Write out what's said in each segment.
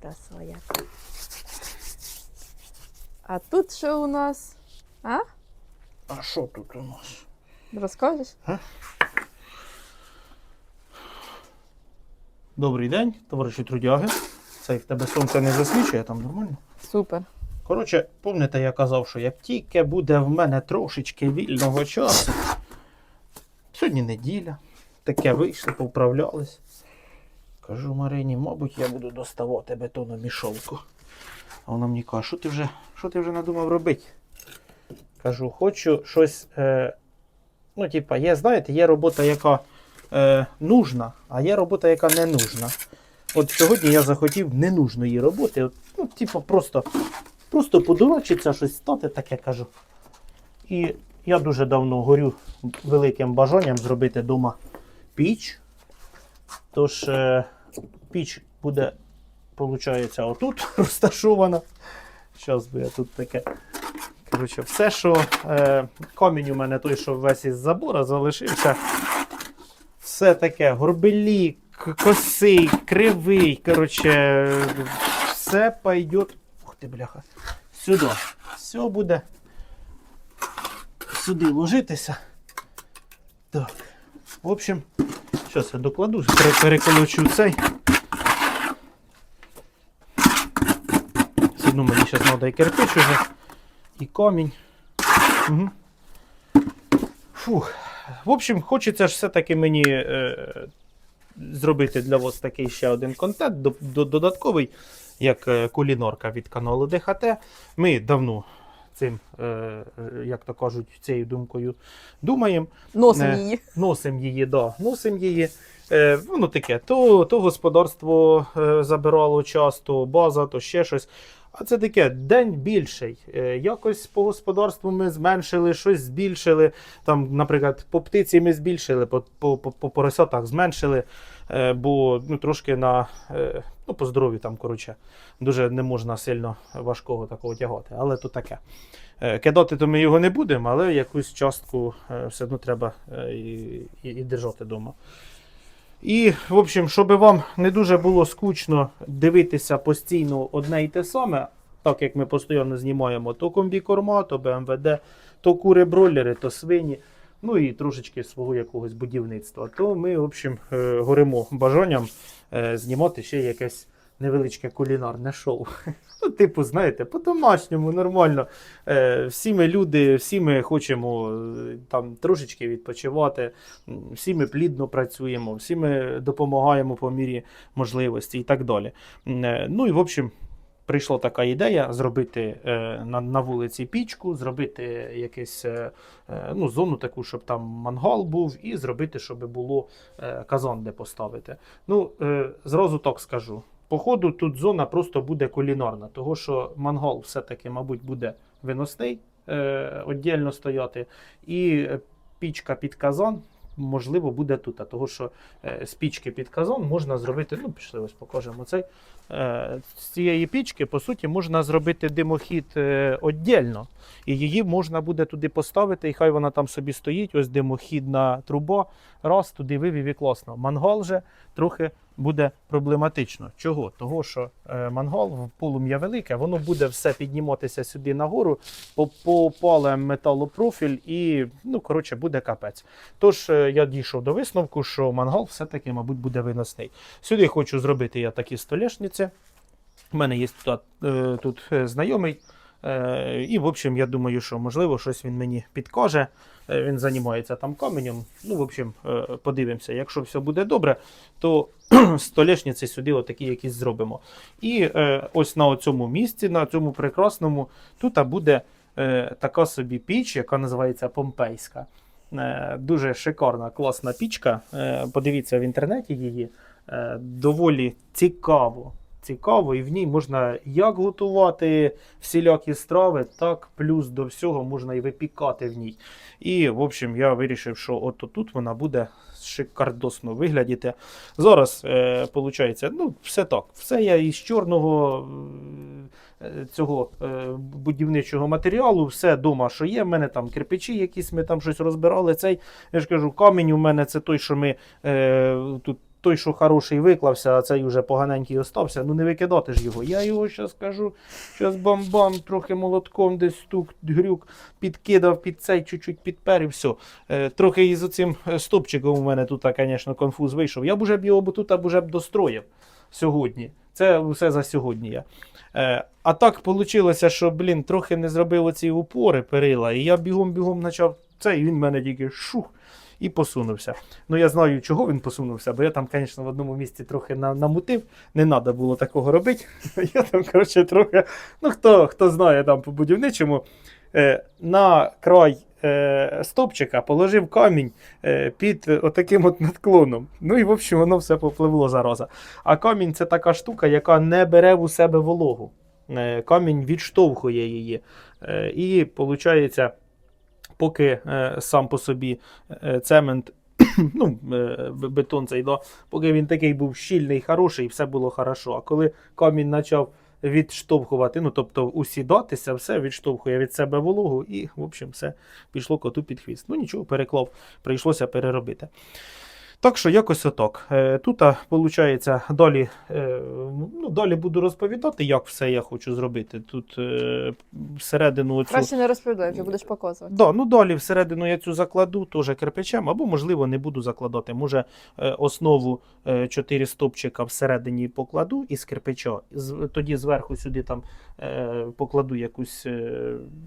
краса яка. А тут що у нас? А? А що тут у нас? Розкажеш? Добрий день, товариші трудяги. Це в тебе сонце не засвічує, там нормально. Супер. Коротше, пам'ятаєте, я казав, що як тільки буде в мене трошечки вільного часу. Сьогодні неділя. Таке вийшло, поуправлялись. Кажу Марині, мабуть, я буду доставати бетономішалку. А вона мені каже, що ти вже, що ти вже надумав робити? Кажу, хочу щось. Е, ну, типа, є, знаєте, є робота, яка е, нужна, а є робота, яка не нужна. От сьогодні я захотів ненужної роботи. От, ну, типу, просто, просто подурачиться, щось стати, таке кажу. І я дуже давно горю великим бажанням зробити вдома піч. Тож е, піч буде, виходить, отут розташована. Зараз би я тут таке. Коротше, все, що е, камінь у мене той, що весь із забора залишився. Все таке горбелі, косий, кривий. Коротше, все пойдет. Ух ти, бляха. Сюди. Все буде сюди ложитися. Так. В общем, зараз я докладу, пере- переколочу цей. Одно мені зараз треба і кирпич уже, і камінь. Угу. Фух. В общем, хочеться ж все-таки мені е, зробити для вас такий ще один контент до, до- додатковий, як е, кулінорка від каналу ДХТ. Ми давно цим, е, е, як то кажуть, цією думкою думаємо. Носим її. Носимо її, да, носимо її. Е, воно таке, то, то господарство забирало часто, база, то ще щось. А це таке день більший. Якось по господарству ми зменшили, щось збільшили. Там, наприклад, по птиці ми збільшили, по, по, по, по поросятах зменшили, бо ну, трошки на е, ну, по здоров'ю там, коротше, дуже не можна сильно важкого такого тягати. Але то таке. Е, Кидати то ми його не будемо, але якусь частку е, все одно треба е, і, і, і держати вдома. І, в общем, щоб вам не дуже було скучно дивитися постійно одне і те саме, так як ми постійно знімаємо то комбікорма, то БМВД, то кури-бройлери, то свині, ну і трошечки свого якогось будівництва, то ми, в общем, е, горимо бажанням е, знімати ще якесь невеличке кулінарне шоу. Ну, типу, знаєте, по-домашньому, нормально. Е, всі ми люди, всі ми хочемо там трошечки відпочивати, всі ми плідно працюємо, всі ми допомагаємо по мірі можливості і так далі. Ну і в общем. Прийшла така ідея зробити е, на, на вулиці пічку, зробити якусь е, е, ну, зону таку, щоб там мангал був, і зробити, щоб було казан, де поставити. Ну, зразу так скажу. Походу, тут зона просто буде кулінарна, того що мангал все-таки, мабуть, буде виносний, віддільно стояти, і пічка під казан, можливо, буде тут. А того, що е, з пічки під казон можна зробити, ну, пішли, ось покажемо цей. Е, з цієї пічки, по суті, можна зробити димохід е, віддільно. І її можна буде туди поставити, і хай вона там собі стоїть, ось димохідна труба, раз туди вивів і класно. Мангал же трохи буде проблематично. Чого? Того, що е, мангал в полум'я велике, воно буде все підніматися сюди нагору, по- попале металопрофіль і, ну, коротше, буде капець. Тож е, я дійшов до висновку, що мангал все-таки, мабуть, буде виносний. Сюди хочу зробити я такі столешниці. У мене є тут, е, тут знайомий. І, в общем, я думаю, що можливо щось він мені підкаже. Е, Він займається там каменем. Ну, в общем, е, подивимося. Якщо все буде добре, то столешниці сюди отакі якісь зробимо. І е, ось на цьому місці, на цьому прекрасному, тут буде така собі піч, яка називається Помпейська. Дуже шикарна, класна пічка. Подивіться в інтернеті її. Доволі цікаво. Цікаво, і в ній можна як готувати всілякі страви, так плюс до всього можна і випікати в ній. І, в общем, я вирішив, що от тут вона буде шикардосно виглядіти. Зараз, е, виходить, ну, все так. Все я із чорного е, цього е, будівничого матеріалу, все дома, що є. В мене там кирпичі, якісь ми там щось розбирали. Цей, я ж кажу, камінь у мене це той, що ми е, тут той, що хороший, виклався, а цей вже поганенький остався, ну не викидати ж його. Я його зараз кажу, зараз бам-бам, трохи молотком десь стук, грюк, підкидав під цей, чуть-чуть підпер і все. Е, трохи із оцим е, стопчиком у мене тут, звісно, конфуз вийшов. Я б уже б його тут б уже б достроїв сьогодні. Це все за сьогодні я. Е, а так вийшло, що, блін, трохи не зробив оці упори перила, і я бігом-бігом почав це, і він мене тільки шух. І посунувся. Ну я знаю, чого він посунувся, бо я там, звісно, в одному місці трохи намутив. Не треба було такого робити. Я там, коротше, трохи. Ну, хто, хто знає там по будівничому, е, на край е, стопчика положив камінь е, під отаким от надклоном. Ну і в общем воно все попливло зараза. А камінь це така штука, яка не бере у себе вологу. Камінь відштовхує її. І виходить, поки е, сам по собі е, цемент. Ну, е, бетон цей, да, поки він такий був щільний, хороший, все було хорошо. А коли камінь почав відштовхувати, ну тобто усідатися, все відштовхує від себе вологу, і, в общем, все пішло коту під хвіст. Ну нічого, переклав, прийшлося переробити. Так що якось отак. Е, Тут, виходить, далі, е, ну, далі буду розповідати, як все я хочу зробити. Тут е, всередину оцю... Краще не розповідай, вже будеш показувати. Да, ну далі всередину я цю закладу теж кирпичем, або, можливо, не буду закладати. Може, основу 4 стопчика всередині покладу із кирпича, тоді зверху сюди там покладу якусь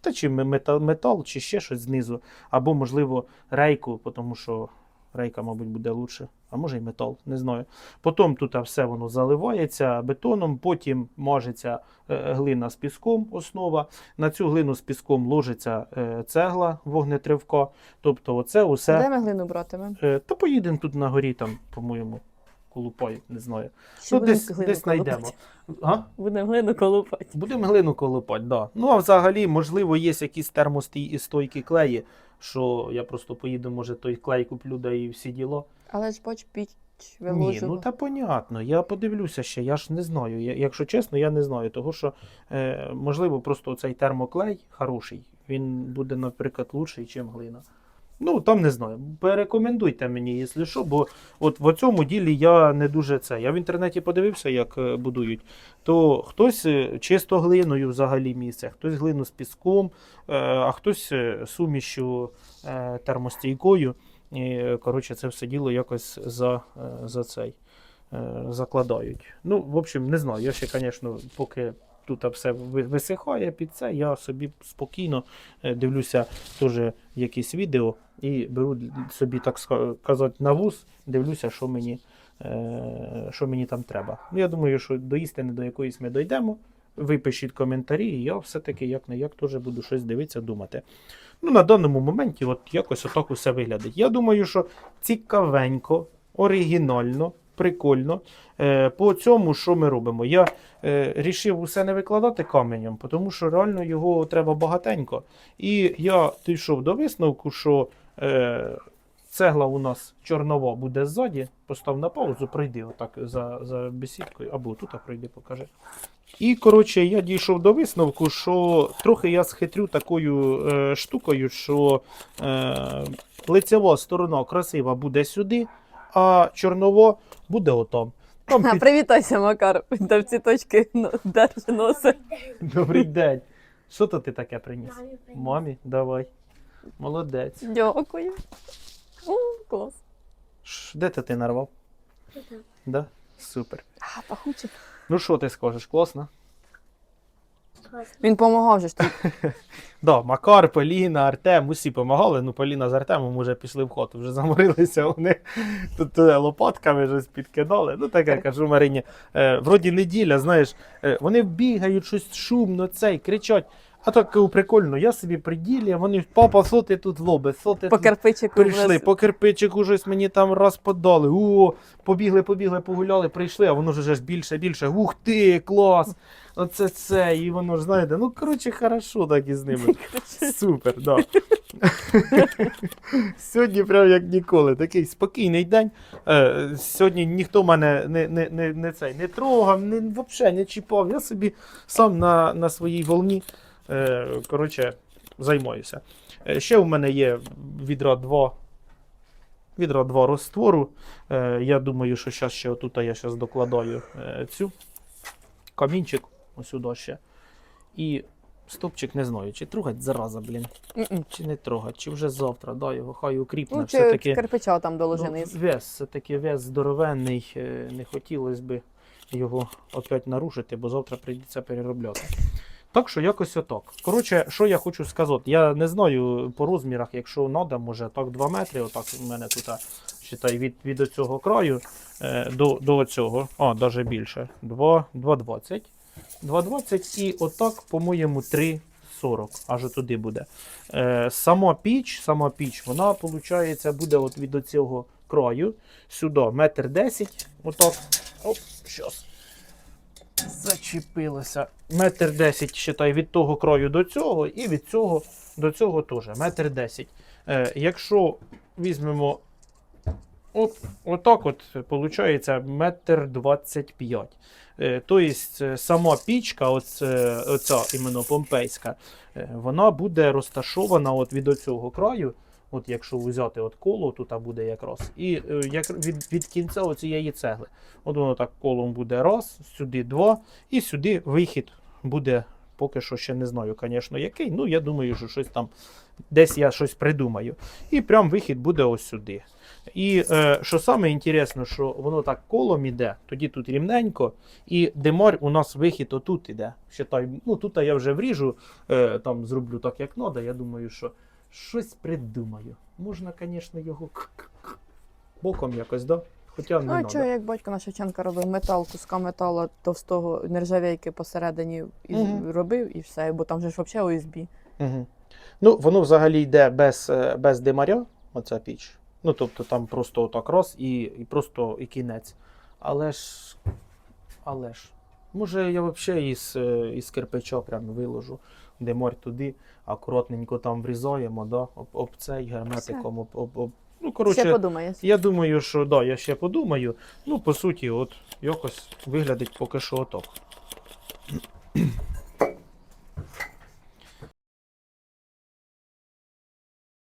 та чи метал, метал, чи ще щось знизу, або, можливо, рейку, тому що рейка, мабуть, буде лучше. А може й метал, не знаю. Потім тут все воно заливається бетоном, потім мажеться е, глина з піском, основа. На цю глину з піском ложиться е, цегла вогнетривка. Тобто, оце усе. Де ми глину братимемо? Е, та поїдемо тут на горі, там, по-моєму, колупають, не знаю. Чи ну, десь, глину десь знайдемо. А? Будемо глину колупати. Будемо глину колупати, да. Ну, а взагалі, можливо, є якісь термостійкі клеї, що я просто поїду, може, той клей куплю, да і всі діло. Але ж бач, піч Ні, ну та понятно. Я подивлюся ще, я ж не знаю. Я, якщо чесно, я не знаю. Того що, е, можливо, просто цей термоклей хороший, він буде, наприклад, лучший, ніж глина. Ну, там не знаю. Порекомендуйте мені, якщо що, бо от в цьому ділі я не дуже це. Я в інтернеті подивився, як е, будують. То хтось е, чисто глиною взагалі місце, хтось глину з піском, е, а хтось сумішю термостійкою. І, коротше, це все діло якось за, за цей закладають. Ну, в общем, не знаю. Я ще, звісно, поки тут все висихає під це, я собі спокійно е, дивлюся теж якісь відео і беру собі, так казати, на вуз, дивлюся, що мені, е, що мені там треба. Ну, я думаю, що до істини до якоїсь ми дійдемо. Ви пишіть коментарі, і я все-таки як не як теж буду щось дивитися, думати. Ну, на даному моменті, от якось отак усе виглядить. Я думаю, що цікавенько, оригінально, прикольно. Е, по цьому, що ми робимо? Я е, рішив усе не викладати каменем, тому що реально його треба багатенько. І я дійшов до висновку, що е, цегла у нас чорнова буде ззаді. Постав на паузу, пройди отак за, за бесідкою, або тут а пройди, покажи. І, коротше, я дійшов до висновку, що трохи я схитрю такою е, штукою, що е, лицева сторона красива буде сюди, а чорново буде отам. Там під... привітайся, Макар. Він там ці точки ну, держи носи. Добрий день. Що то ти таке приніс? Мамі, давай. Молодець. Дякую. О, клас. Ш, Де ти ти нарвав? Да? Супер. А, пахуче. Ну що ти скажеш, класно? Він допомагав же ж тут. Да, Макар, Поліна, Артем, усі допомагали. Ну, Поліна з Артемом вже пішли в ход, вже заморилися вони тут е, лопатками щось підкидали. Ну, таке кажу Марині. Е, вроді неділя, знаєш, е, вони бігають щось шумно, цей, кричать. А так прикольно, я собі приділі, а вони, папа, що ти тут лобиш, що ти По тут кирпичику. Прийшли, вниз. по кирпичику щось мені там раз подали. О, побігли, побігли, погуляли, прийшли, а воно ж вже ж більше, більше. Ух ти, клас! Оце це. І воно ж знаєте, ну коротше, хорошо так із ними. Супер, да. Сьогодні прям як ніколи. Такий спокійний день. Е, сьогодні ніхто мене не, не, не, не, цей, не трогав, не, взагалі не чіпав. Я собі сам на, на своїй волні коротше, займаюся. Е, Ще у мене є відра два відра два розтвору. Е, я думаю, що зараз ще отут я зараз докладаю е, цю камінчик ось сюди ще. І стопчик не знаю, чи трогать зараза, блін, чи не трогать, чи вже завтра, да, його хай укріпне. Ну, все-таки, кирпича там ну, вес, все-таки вес здоровенний, е, не хотілося б його опять нарушити, бо завтра прийдеться переробляти. Так що якось отак. Коротше, що я хочу сказати, я не знаю по розмірах, якщо треба, може так 2 метри, отак у мене тут, считай, від, від цього краю е, до, до цього, а, навіть більше, 2,20. 2,20 і отак, по-моєму, 3,40, аж туди буде. Е, сама піч, сама піч, вона, виходить, буде от від цього краю сюди, метр 10, отак, оп, щас. Зачепилося. Метр 10, считай, від того краю до цього, і від цього до цього теж. Метр 10. Е, якщо візьмемо оп, отак, от, виходить, метр 25. Е, тобто сама пічка, оце, оця іменно помпейська, вона буде розташована от від оцього краю. От якщо взяти от коло, тут буде якраз. І е, як від, від кінця оцієї цегли. От воно так колом буде раз, сюди два, і сюди вихід буде. Поки що ще не знаю, звісно, який. Ну, я думаю, що щось там десь я щось придумаю. І прям вихід буде ось сюди. І е, що саме інтересно, що воно так колом іде, тоді тут рівненько, і демар у нас вихід отут іде. Считай, ну тут я вже вріжу, е, там зроблю так, як треба. Я думаю, що щось придумаю. Можна, звісно, його боком якось, да? Хоча не Ну, а чого, як батько на Шевченка робив метал, куска металу товстого нержавейки посередині і Мгм. робив і все, бо там же ж взагалі ОСБ. Угу. Ну, воно взагалі йде без, е, без димаря, оця піч. Ну, тобто там просто отак раз і, і просто і кінець. Але ж. Але ж. Може, я взагалі із, е, із кирпича прям виложу деморь туди, акуратненько там врізаємо, да, об, об цей герметиком. Об, об, об. Ну, коротше, ще подумаєш. Я думаю, що да, я ще подумаю. Ну, по суті, от якось виглядить поки що отак.